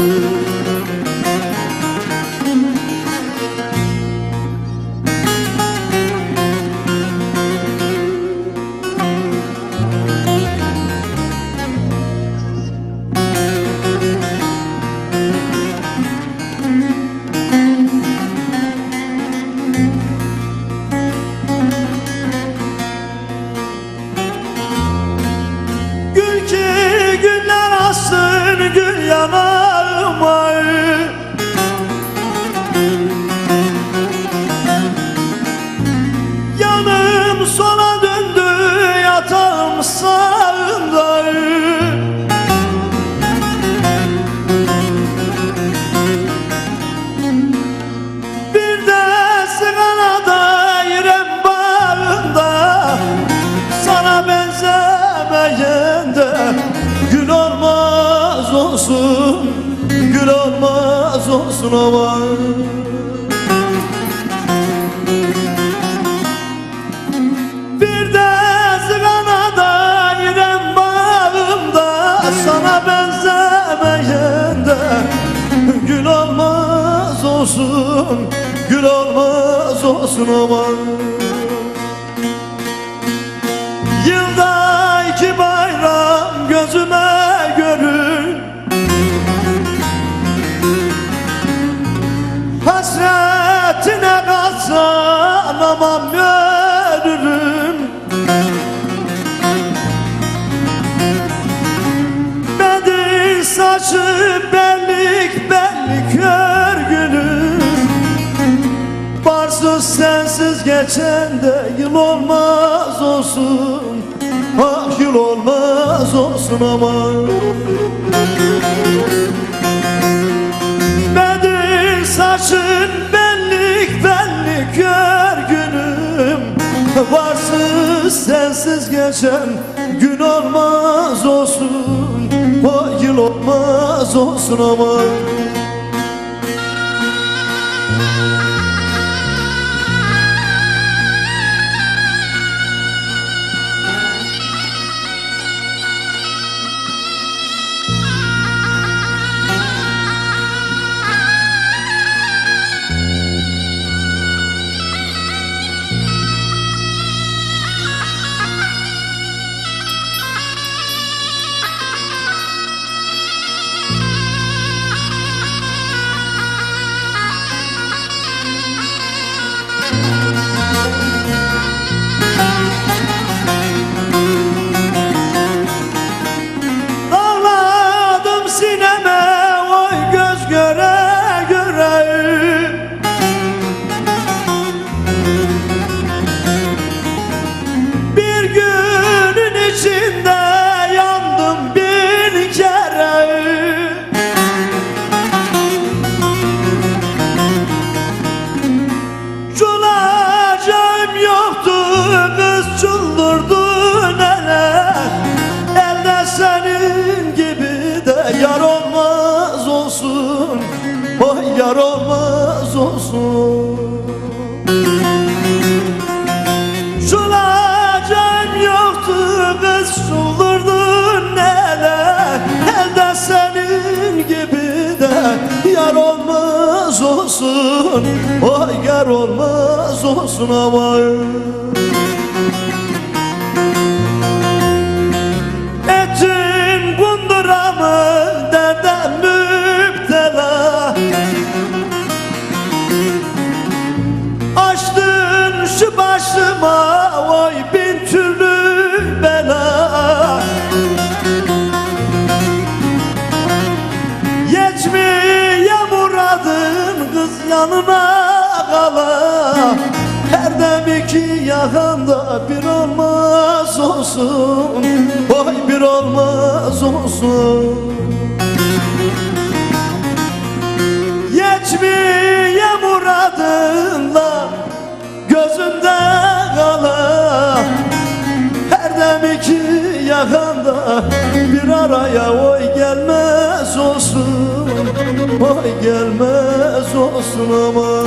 Gül olsun Gül olmaz olsun ama. Bir de sigarada yüreğim bağımda Sana benzemeyen Gül olmaz olsun Gül olmaz olsun ama Hasretine kalsam aman ölürüm. Bedir saçı bellik bellik örgülüm Varsız sensiz geçen de yıl olmaz olsun. Ah yıl olmaz olsun ama Saçın bellik bellik örgünüm Varsız sensiz geçen gün olmaz olsun. O yıl olmaz olsun ama yar olmaz olsun Vay yar olmaz olsun. Çulacağım yoktu kız çıldırdı nene Elde senin gibi de yar olmaz olsun Vay yar olmaz olsun ama başıma oy bin türlü bela. Yetmiye muradın kız yanına kala? Her dem iki yakanda bir olmaz olsun? Vay bir olmaz olsun. Yetmiye yakanda bir araya oy gelmez olsun Oy gelmez olsun ama